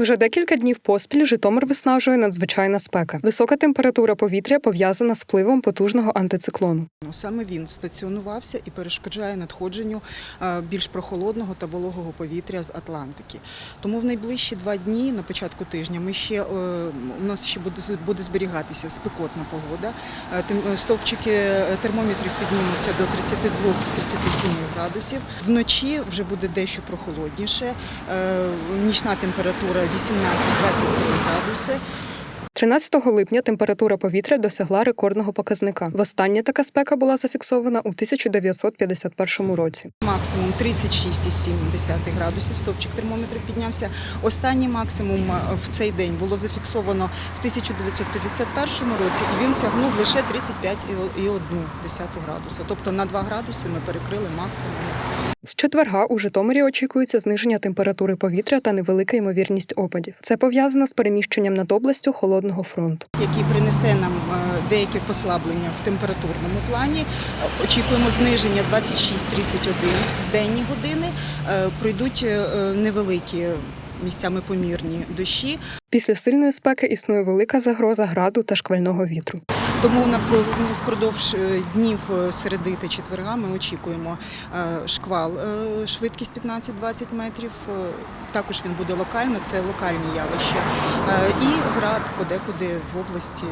Вже декілька днів поспіль Житомир виснажує надзвичайна спека. Висока температура повітря пов'язана з впливом потужного антициклону. Ну, Саме він стаціонувався і перешкоджає надходженню більш прохолодного та вологого повітря з Атлантики. Тому в найближчі два дні на початку тижня ми ще е, у нас ще буде зберігатися спекотна погода. Е, е, Стовпчики термометрів піднімуться до 32-37 градусів. Вночі вже буде дещо прохолодніше. Нічна температура 18-23 градуси. 13 липня температура повітря досягла рекордного показника. Востаннє така спека була зафіксована у 1951 році. Максимум 36,7 градусів стопчик термометра піднявся. Останній максимум е, в цей день було зафіксовано в 1951 році, і він сягнув лише 35,1 градуса. Тобто на 2 градуси ми перекрили максимум. З четверга у Житомирі очікується зниження температури повітря та невелика ймовірність опадів. Це пов'язано з переміщенням над областю холодного фронту. який принесе нам е, деяке послаблення в температурному плані. Очікуємо зниження 26-31 в денні години. Е, Пройдуть е, невеликі місцями помірні дощі. Після сильної спеки існує велика загроза граду та шквального вітру. Тому ну, впродовж е, днів е, середи та четверга ми очікуємо е, шквал швидкість 15-20 метрів. Також він буде локально, це локальні явища. І град подекуди в області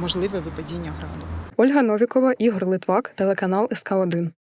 можливе випадіння граду. Ольга Новікова, Ігор Литвак, телеканал СК 1